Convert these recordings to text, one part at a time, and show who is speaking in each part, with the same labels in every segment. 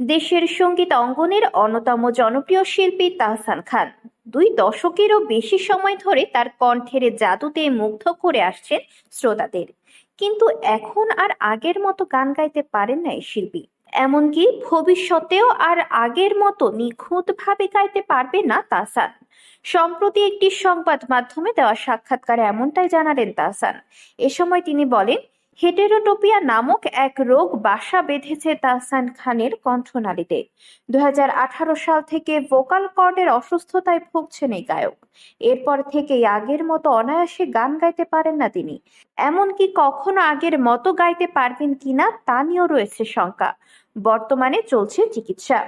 Speaker 1: দেশের সংগীত অঙ্গনের অন্যতম জনপ্রিয় শিল্পী তাহসান খান। দুই দশকেরও বেশি সময় ধরে তার কণ্ঠের জাদুতে মুগ্ধ করে আসছেন শ্রোতাদের। কিন্তু এখন আর আগের মতো গান গাইতে পারেন না এই শিল্পী। এমনকি ভবিষ্যতেও আর আগের মতো নিখুঁতভাবে গাইতে পারবে না তাহসান। সম্প্রতি একটি সংবাদ মাধ্যমে দেওয়া সাক্ষাৎকারে এমনটাই জানালেন তাহসান। এ সময় তিনি বলেন হেটেরোটোপিয়া নামক এক রোগ বাসা বেঁধেছে তাহসান খানের কণ্ঠনালীতে। দু সাল থেকে ভোকাল কর্ডের অসুস্থতায় ভুগছেন এই গায়ক। এরপর থেকেই আগের মতো অনায়াসে গান গাইতে পারেন না তিনি। এমনকি কখনো আগের মতো গাইতে পারবেন কিনা তা নিয়েও রয়েছে শঙ্কা। বর্তমানে চলছে চিকিৎসা।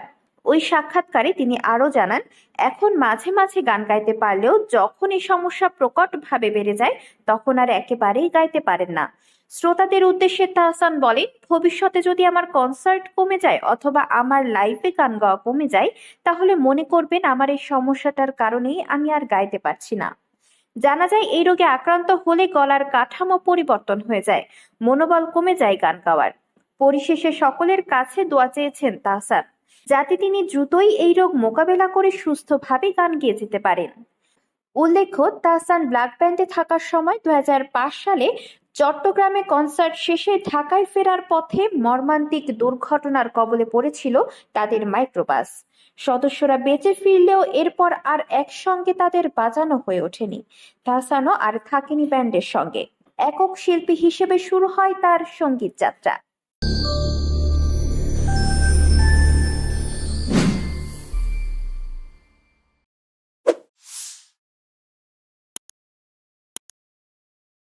Speaker 1: ওই সাক্ষাৎকারে তিনি আরও জানান, এখন মাঝে মাঝে গান গাইতে পারলেও যখন এই সমস্যা প্রকটভাবে বেড়ে যায়, তখন আর একেবারেই গাইতে পারেন না। শ্রোতাদের উদ্দেশ্যে তাহসান বলেন, ভবিষ্যতে যদি আমার কনসার্ট কমে যায় অথবা আমার লাইভে গান গাওয়া কমে যায়, তাহলে মনে করবেন আমার এই সমস্যাটার কারণেই আমি আর গাইতে পারছি না। জানা যায় এই রোগে আক্রান্ত হলে গলার কাঠামো পরিবর্তন হয়ে যায়, মনোবল কমে যায় গান গাওয়ার। পরিশেষে সকলের কাছে দোয়া চেয়েছেন তাহসান। যাতে তিনি দ্রুতই এই রোগ মোকাবেলা করে সুস্থভাবে গান গেয়ে যেতে পারেন। উল্লেখ্য, তাহসান ব্ল্যাক ব্যান্ডে থাকার সময় দুহাজার পাঁচ সালে চট্টগ্রামে কনসার্ট শেষে ঢাকায় ফেরার পথে মর্মান্তিক দুর্ঘটনার কবলে পড়েছিল তাদের মাইক্রোবাস। সদস্যরা বেঁচে ফিরলেও এরপর আর একসঙ্গে তাদের বাজানো হয়ে ওঠেনি। তাহসানও আর থাকেনি ব্যান্ডের সঙ্গে। একক শিল্পী হিসেবে শুরু হয় তার সংগীত যাত্রা।